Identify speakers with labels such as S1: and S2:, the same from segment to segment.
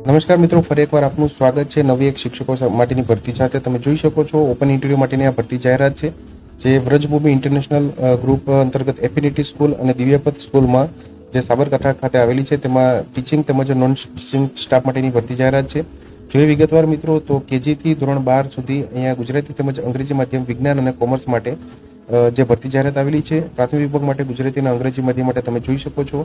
S1: નમસ્કાર મિત્રો, ફરી એકવાર આપનું સ્વાગત છે નવી એક શિક્ષકો માટેની ભરતી સાથે. તમે જોઈ શકો છો ઓપન ઇન્ટરવ્યુ માટેની આ ભરતી જાહેરાત છે, જે વ્રજભૂમિ ઇન્ટરનેશનલ ગ્રુપ અંતર્ગત એફિનિટી સ્કૂલ અને દિવ્યપથ સ્કૂલમાં જે સાબરકાંઠા ખાતે આવેલી છે, તેમાં ટીચિંગ તેમજ નોન ટીચિંગ સ્ટાફ માટેની ભરતી જાહેરાત છે. જોઈએ વિગતવાર મિત્રો, તો કેજીથી ધોરણ બાર સુધી અહીંયા ગુજરાતી તેમજ અંગ્રેજી માધ્યમ વિજ્ઞાન અને કોમર્સ માટે જે ભરતી જાહેરાત આવેલી છે, પ્રાથમિક વિભાગ માટે ગુજરાતી અને અંગ્રેજી માધ્યમ માટે તમે જોઈ શકો છો.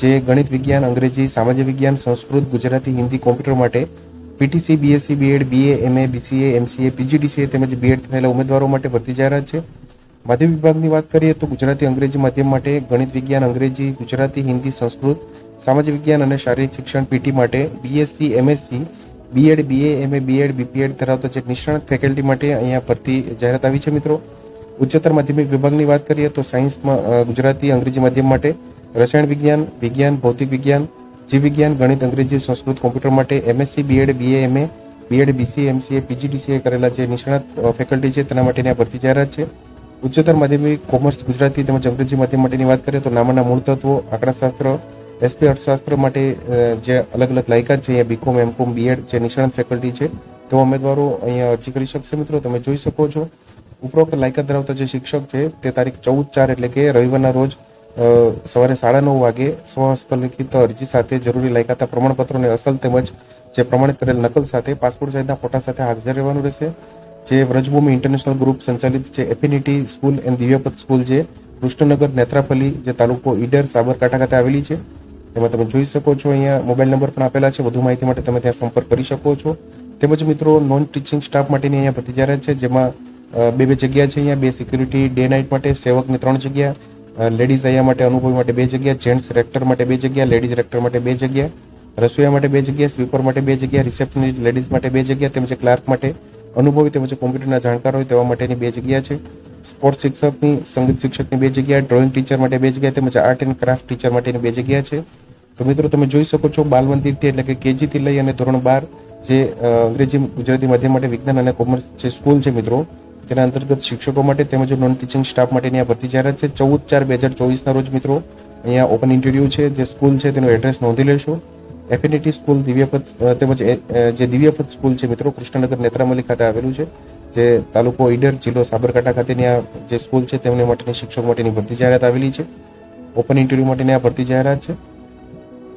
S1: જે ગણિત વિજ્ઞાન, અંગ્રેજી, સામાજિક વિજ્ઞાન, સંસ્કૃત, ગુજરાતી, હિન્દી કોમ્પ્યુટર માટે PTC, BSc, BEd, BA, MA, BCA, MCA PGDCA તેમજ બીએડ થયેલા ઉમેદવારો માટે ભરતી જાહેરાત છે. માધ્યમિક વિભાગની વાત કરીએ તો ગુજરાતી, અંગ્રેજી માધ્યમ માટે ગણિત વિજ્ઞાન, અંગ્રેજી, ગુજરાતી, હિન્દી, સંસ્કૃત, સામાજિક વિજ્ઞાન અને શારીરિક શિક્ષણ પીટી માટે BSc, MSc, BEd, BA, MA, BEd, BPEd ધરાવતા જે નિષ્ણાત ફેકલ્ટી માટે અહીંયા ભરતી જાહેરાત આવી છે મિત્રો. ઉચ્ચતર માધ્યમિક વિભાગની વાત કરીએ તો સાયન્સમાં ગુજરાતી, અંગ્રેજી માધ્યમ માટે રસાયણ વિજ્ઞાન વિજ્ઞાન, ભૌતિક વિજ્ઞાન, જીવ વિજ્ઞાન, ગણિત, અંગ્રેજી, સંસ્કૃત, કોમ્પ્યુટર માટે MSc BEd BA MA BEd BC MCA PGDCA કરેલા જે નિષ્ણાત ફેકલ્ટી છે તેના માટેની આ ભરતી જાહેરાત છે. ઉચ્ચતર માધ્યમિક કોમર્સ ગુજરાતી તેમજ અંગ્રેજી માધ્યમ માટેની વાત કરીએ તો નામાના મૂળ તત્વો, આંકડાશાસ્ત્ર એસપી અર્થશાસ્ત્ર માટે જે અલગ અલગ લાયકાત છે, અહીંયા બીકોમ એમકોમ બીએડ જે નિષ્ણાત ફેકલ્ટી છે, તેવા ઉમેદવારો અહીંયા અરજી કરી શકશે મિત્રો. તમે જોઈ શકો છો. ઉપરોક્ત લાયકાત ધરાવતા જે શિક્ષક છે, તે તારીખ ચૌદ ચાર એટલે કે રવિવારના રોજ સવારે સાડા નવ વાગે સ્વહસ્તલિખિત અરજી સાથે જરૂરી લાયકાતના પ્રમાણપત્રોને અસલ તેમજ જે પ્રમાણિત કરેલ નકલ સાથે પાસપોર્ટ સાઇઝના ફોટા સાથે હાજર રહેવાનું રહેશે. જે વ્રજભૂમિ ઇન્ટરનેશનલ ગ્રુપ સંચાલિત છે, affinity school and Divyapath school જે કૃષ્ણનગર, નેત્રાપલ્લી જે તાલુકો ઈડર, સાબરકાંઠા ખાતે આવેલી છે. તેમાં તમે જોઈ શકો છો, અહીંયા મોબાઈલ નંબર પણ આપેલા છે, વધુ માહિતી માટે તમે ત્યાં સંપર્ક કરી શકો છો. તેમજ મિત્રો નોન ટીચિંગ સ્ટાફ માટેની અહીંયા ભરતી છે, જેમાં બે બે જગ્યા છે અહીંયા, બે સિક્યુરિટી ડે નાઇટ માટે, સેવકની ત્રણ જગ્યા લેડીઝ અહીંયા માટે, અનુભવી માટે બે જગ્યા જેન્ટ્સ રેક્ટર માટે બે જગ્યા લેડીઝ રેક્ટર માટે બે જગ્યા, રસોઈયા માટે બે જગ્યા સ્વીપર માટે બે જગ્યા રિસેપ્શનિસ્ટ લેડીઝ માટે બે જગ્યા, તેમજ ક્લાર્ક માટે અનુભવી તેમજ કોમ્પ્યુટરના જાણકાર હોય તેવા માટેની બે જગ્યા છે. સ્પોર્ટ્સ શિક્ષકની, સંગીત શિક્ષકની બે જગ્યા ડ્રોઈંગ ટીચર માટે બે જગ્યા, તેમજ આર્ટ એન્ડ ક્રાફ્ટ ટીચર માટેની બે જગ્યા છે. તો મિત્રો, તમે જોઈ શકો છો બાલ મંદિરથી એટલે કે કેજીથી લઈ અને ધોરણ બાર જે અંગ્રેજી, ગુજરાતી માધ્યમ માટે વિજ્ઞાન અને કોમર્સ જે સ્કૂલ છે મિત્રો તેના અંતર્ગત શિક્ષકો માટે તેમજ નોન ટીચિંગ સ્ટાફ માટેની આ ભરતી જાહેરાત છે. ચૌદ ચાર બે હજાર ચોવીસના રોજ મિત્રો, અહીંયા ઓપન ઇન્ટરવ્યુ છે, જે સ્કૂલ છે તેનું એડ્રેસ નોંધી લેશો. એફિનિટી સ્કૂલ દિવ્યપથ તેમજ જે દિવ્યપથ સ્કૂલ છે મિત્રો, કૃષ્ણનગર નેત્રામલી ખાતે આવેલું છે, જે તાલુકો ઈડર જિલ્લો સાબરકાંઠા ખાતેની આ જે સ્કૂલ છે, તેમને માટેની શિક્ષકો માટેની ભરતી જાહેરાત આવેલી છે. ઓપન ઇન્ટરવ્યુ માટેની આ ભરતી જાહેરાત છે.